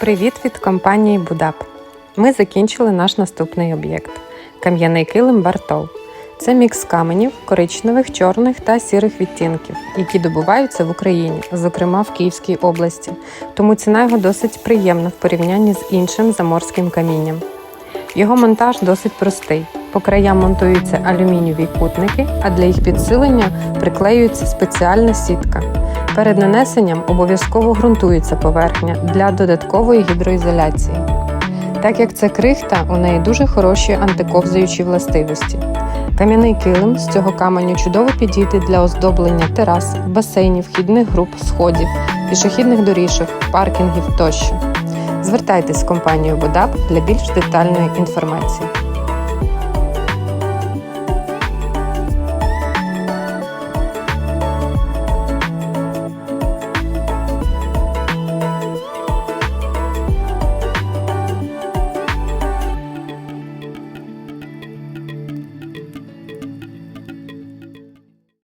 Привіт від компанії Будап. Ми закінчили наш наступний об'єкт кам'яний килим Бартов. Це мікс каменів, коричневих, чорних та сірих відтінків, які добуваються в Україні, зокрема в Київській області. Тому ціна його досить приємна в порівнянні з іншим заморським камінням. Його монтаж досить простий. По краям монтуються алюмінієві кутники, а для їх підсилення приклеюється спеціальна сітка. Перед нанесенням обов'язково ґрунтується поверхня для додаткової гідроізоляції. Так як це крихта, у неї дуже хороші антиковзаючі властивості. Кам'яний килим з цього каменю чудово підійде для оздоблення терас, басейнів, вхідних груп, сходів, пішохідних доріжок, паркінгів тощо. Звертайтесь в компанію Будап для більш детальної інформації.